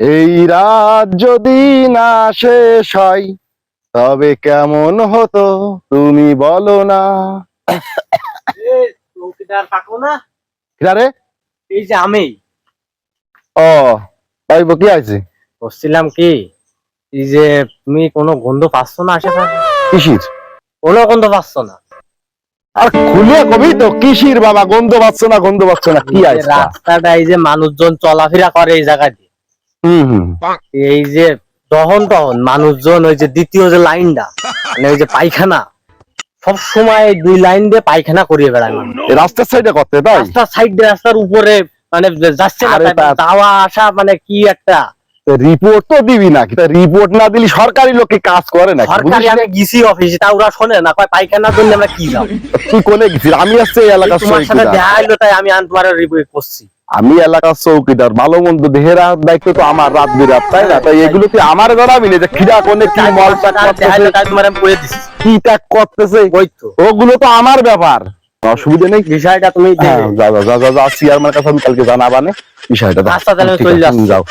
এই রাত যদি না শেষ হয় তবে কেমন হতো তুমি বলো না। এই যে আমি। ও তাই কি আছে বলছিলাম কি? এই যে তুমি কোনো গন্ধ পাচ্ছ না আশেপাশে? কিসির? কোনো গন্ধ পাচ্ছ না। আর খুলে কবি তো কিসির বাবা গন্ধ পাচ্ছ না গন্ধ পাচ্ছ না কি আছে রাস্তাটা এই যে মানুষজন চলাফেরা করে এই জায়গা দিয়ে এই যে তখন তখন মানুষজন ওই যে দ্বিতীয় যে লাইনটা মানে ওই যে পায়খানা সব সময় দুই লাইন দিয়ে পায়খানা করিয়ে বেড়ায় রাস্তার সাইডে করতে তাই? রাস্তার সাইড দিয়ে রাস্তার উপরে মানে যাচ্ছে যাওয়া আসা মানে কি একটা? রিপোর্ট তো দিবি না রিপোর্ট না দিলি সরকারি লোকে কাজ করে না সরকারি আমি গেছি অফিসে তা ওরা শোনে না কয় পায়খানার জন্য আমরা কি যাব? তুই কোনে গেছিস আমি আসছে এই এলাকার সাথে দেখা তাই আমি আন তোমার রিপোর্ট করছি। আমি এলাকার চৌকিদার ভালো মন্দ দেহের দায়িত্ব তো আমার রাত বিরাত তাই না? তাই এগুলো তুই আমার গড়াবি না যে খিরা কোনে কি মল কি ত্যাগ করতেছে? ওগুলো তো আমার ব্যাপার। অসুবিধা নেই। বিষয়টা তুমি হ্যাঁ, যা যা যা যা কাছে আমি কালকে জানাবানে বিষয়টা। আচ্ছা, তাহলে চলে যাও।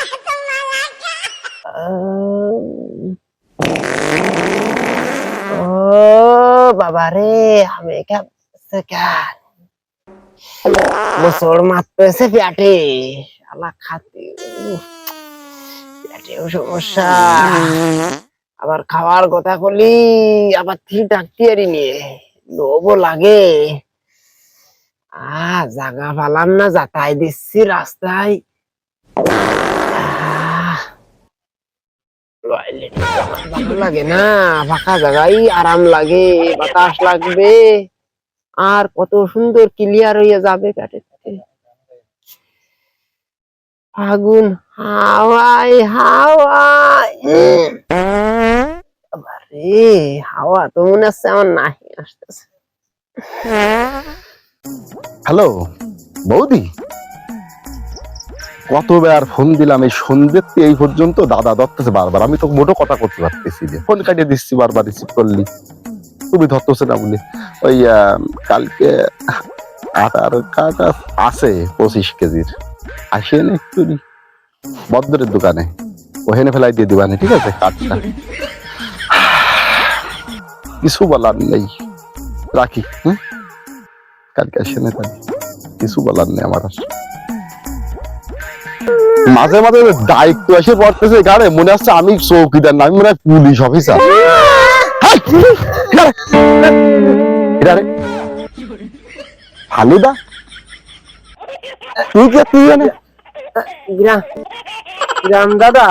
ও বাবা রে আমি কেন মোসর মারতেছে পেটে শালা খাতে পেটেও সমস্যা। আবার খাওয়ার কথা বলি, আবার ঠিক ডাকতে পারি নিয়ে, লোভও লাগে। আহ, জাগা পালাম না যাতাই দিচ্ছি রাস্তায়। লাগে না, ফাঁকা জায়গায় আরাম লাগে, বাতাস লাগবে। আর কত সুন্দর ক্লিয়ার হয়ে যাবে পেটের। আগুন হাওয়াই হাওয়াই রে হাওয়া তো মনে হচ্ছে আমার নাহি আসতেছে। হ্যালো, বৌদি। কতবার ফোন দিলাম, এই সন্ধ্যের এই পর্যন্ত দাদা ধরতেছে বারবার। আমি তো মোটো কথা করতে পারতেছি যে ফোন কাটিয়ে দিচ্ছি, বারবার রিসিভ করলি। তুমি ধরতেছে না বলি। ওই কালকে আটার কাটা আছে পঁচিশ কেজির। আসিয়ে না একটু বদ্রের দোকানে। ওখানে ফেলাই দিয়ে দিবানে ঠিক আছে? কাঠটা কিছু বলার নেই। রাখি হ্যাঁ? কালকে আসে না কিছু বলার নেই আমার। মাঝে মাঝে দায়িত্ব এসে পড়তেছে গাড়ে মনে হচ্ছে আমি চৌকিদার না, আমি মনে হয় পুলিশ অফিসার। ফালুদা তুই কে তুই গ্রাম গ্রাম দাদা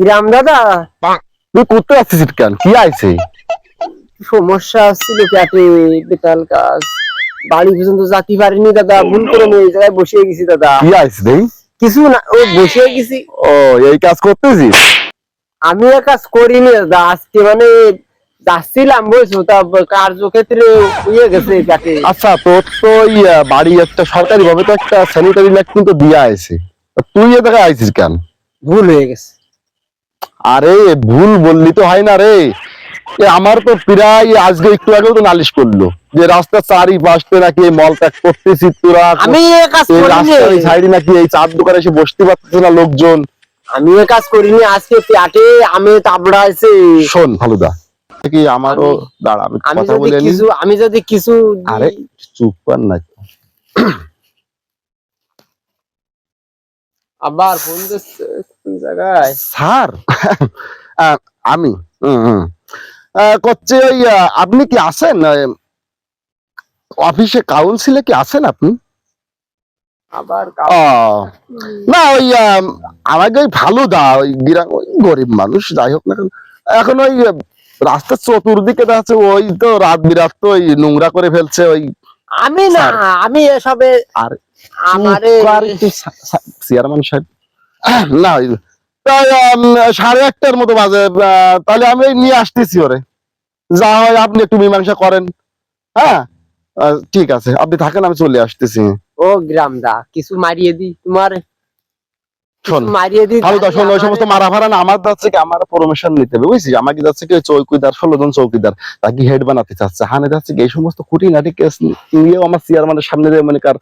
গ্রাম দাদা। তুই পারছিস কেন? কি আইছে? সমস্যা ছিল পেটে বেতাল কাজ। বাড়ি পর্যন্ত যেতে পারিনি দাদা ভুল করে জায়গায় বসে গেছি দাদা। কি আইছে কিছু না ও বসে গেছি। ও এই কাজ করতেছিস? আমি কাজ করিনি দাদা আজকে মানে যাচ্ছিলাম বুঝছ? তা কার্যক্ষেত্রে ইয়ে গেছে পেটে আচ্ছা তোর তো বাড়ি একটা সরকারি ভাবে তো একটা স্যানিটারি ল্যাব কিন্তু দিয়ে আছে তুই এ জায়গায় আইছিস কেন? ভুল হয়ে গেছে। আরে ভুল বললি তো হয় না রে। আমার তো প্রায় আজকে একটু আগেও তো নালিশ করল যে রাস্তার চারিপাশে নাকি এই মল ত্যাগ করতেছি তোরা। আমি এ কাজ করিনি। সাইডে নাকি এই চার দোকানে এসে বসতে পারতেছে না লোকজন। আমি এ কাজ করিনি আজকে পেটে আমি তাবড়া আছে শোন ফালুদা কি আমারও দাঁড়া আমি কথা বলে কিছু আমি যদি কিছু আরে চুপ কর না। আবার ফোন জায়গায়? স্যার আমি করছে ওই আপনি কি আছেন? অফিসে কাউন্সিলে কি আছেন আপনি? আবার না ওই আমাকে ওই ভালো দা ওই গরিব মানুষ যাই হোক না এখন ওই রাস্তার চতুর্দিকে যাচ্ছে ওই তো রাত বিরাত তো ওই নোংরা করে ফেলছে ওই আমি না আমি এসবে আর চেয়ারম্যান সাহেব। না সাড়ে একটার মতো বাজে তাহলে আমি নিয়ে আসতেছি ওরে। যা হয় আপনি একটু মীমাংসা করেন। হ্যাঁ? ঠিক আছে আপনি থাকেন আমি চলে আসতেছি। ও গ্রাম দা কিছু মারিয়ে দি তোমার। শোন ভালো ওই সমস্ত মারা ফারা না আমার যাচ্ছে কি আমার পারমিশন নিতে হবে বুঝছিস? আমাকে যাচ্ছে কি চৌকিদার ষোলো জন চৌকিদার তাকে হেড বানাতে চাচ্ছে। হানে যাচ্ছে কি এই সমস্ত খুঁটিনাটি কেস নিয়েও আমার চেয়ারম্যানের সামনে মনে কার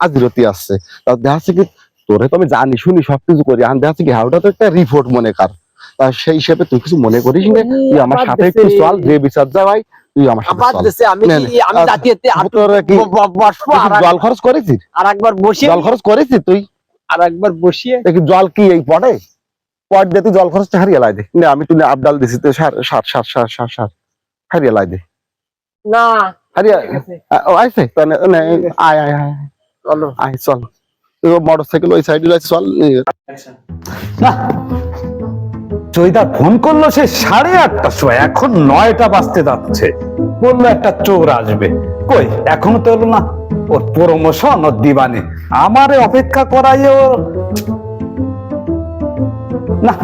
আজিরতি আসছে। তা কি তোরে তো আমি জানি শুনি সবকিছু করি। আনতে আছে কি হ্যাঁ, ওটা তো একটা রিপোর্ট মনে কর। তা সেই হিসেবে তুই কিছু মনে করিস না তুই আমার সাথে একটু চল যে বিচার যা ভাই তুই আমার সাথে আমি আমি জাতীয়তে আর- আর জল খরচ করেছিস? আর একবার বসিয়ে জল খরচ করেছিস তুই? আর একবার বসিয়ে দেখি জল কি এই পড়ে পট দিয়ে তুই জল খরচটা হারিয়ে লাই দে। না আমি তুই আবডাল দিছি তো সার সার সার সার সার সার হারিয়ে লাই দে। না। হারিয়ে ও আইছে? আয় আয় আয়। চলো। আয় চল। মোটর সাইকেল ওই সাইডে চল ফোন করল সে সাড়ে আটটার সময় এখন নয়টা বাজতে যাচ্ছে। বলল একটা চোর আসবে। কই? এখনও তো এলো না। ওর প্রমোশন ওর দিবানে। আমারে অপেক্ষা করাই ওর না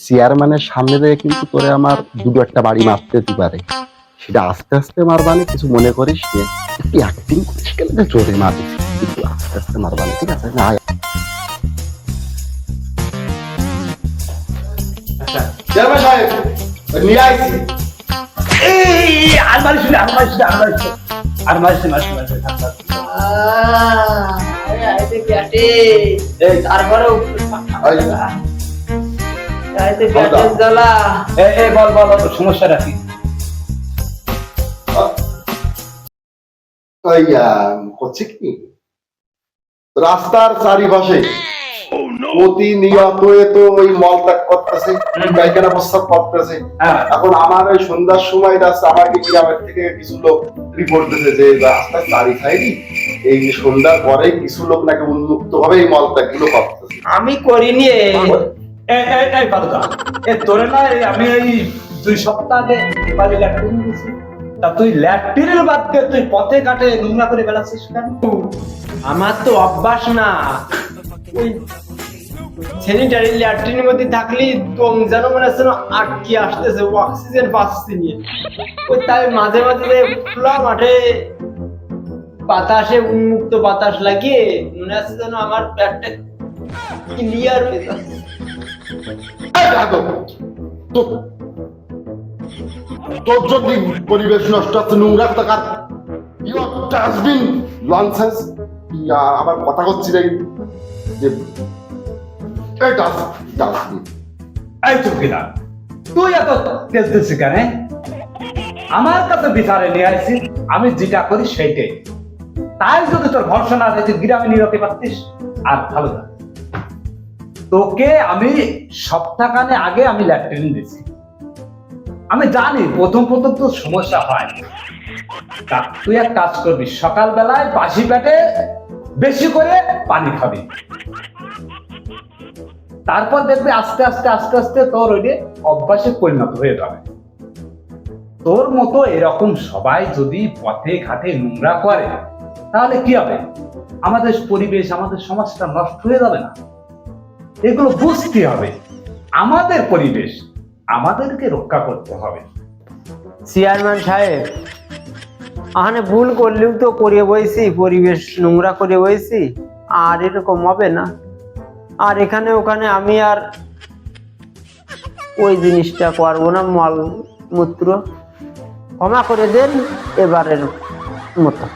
চেয়ারম্যানের সামনে দিয়ে কিন্তু তোরে আমার দুটো একটা বাড়ি মারতে পারে। সেটা আস্তে আস্তে মারবানি, কিছু মনে করিস নে। একটু অ্যাক্টিং করিস কেন? জোরে মারিস। একটু আস্তে আস্তে মারবানি, ঠিক আছে? না চেয়ারম্যান সাহেব, নিয়ে আইছি সমস্যাটা কি হচ্ছে কি রাস্তার চারিপাশে। প্রতিনিয়ত তো ওই মলত্যাগ করতেছে পায়খানা প্রস্তাব করতেছে। হ্যাঁ। এখন আমার ওই সন্ধ্যার সময় আমাকে গ্রামের থেকে কিছু লোক রিপোর্ট দিতে যে চারি সাইডই এই সন্ধ্যার পরে কিছু লোক নাকি উন্মুক্ত ভাবে এই মলত্যাগগুলো করতেছে। আমি করিনি এ তোরে না আমি এই দুই সপ্তাহ আগে ল্যাট্রিন তা তুই ল্যাট্রিনের বাদ দিয়ে তুই পথে ঘাটে নোংরা করে বেড়াচ্ছিস কেন? আমার তো অভ্যাস না। ওই স্যানিটারি ল্যাট্রিনের মধ্যে থাকলে দম যেন মনে হচ্ছে আটকে আসতেছে অক্সিজেন পাচ্ছি নিয়ে ওই তাই মাঝে মাঝে খোলা মাঠে বাতাসে উন্মুক্ত বাতাস লাগিয়ে মনে হচ্ছে যেন আমার পেটটা ক্লিয়ার হয়ে যাচ্ছে। তোর যদি পরিবেশ নষ্ট হচ্ছে, নোংরা থাকার ইউ ডাস্টবিন লনসেন্স আবার কথা করছি রে যে এই ডাস্টবিন এই চুকিলা তুই এত তেজ দিচ্ছি কেন আমার কাছে বিচারে নিয়ে আসছি আমি যেটা করি সেইটাই। তাই যদি তোর ভরসা না থাকে, গ্রামে নিয়ে রাখতে পারতিস আর ভালো না। তোকে আমি সপ্তাহখানে আগে আমি ল্যাট্রিন দিছি আমি জানি প্রথম প্রথম তো সমস্যা হয়। তুই এক কাজ করবি, সকালবেলায় বাসি পেটে বেশি করে পানি খাবি। তারপর দেখবি আস্তে আস্তে আস্তে আস্তে তোর ওই যে অভ্যাসে পরিণত হয়ে যাবে। তোর মতো এরকম সবাই যদি পথে ঘাটে নোংরা করে, তাহলে কি হবে? আমাদের পরিবেশ, আমাদের সমাজটা নষ্ট হয়ে যাবে না। এগুলো বুঝতে হবে। আমাদের পরিবেশ, আমাদেরকে রক্ষা করতে হবে। চেয়ারম্যান সাহেব, আহানে ভুল করলেও তো করে বইছি, পরিবেশ নোংরা করে বইছি, আর এরকম হবে না। আর এখানে ওখানে আমি আর ওই জিনিসটা করব না মল মূত্র ক্ষমা করে দেন এবারের মতো।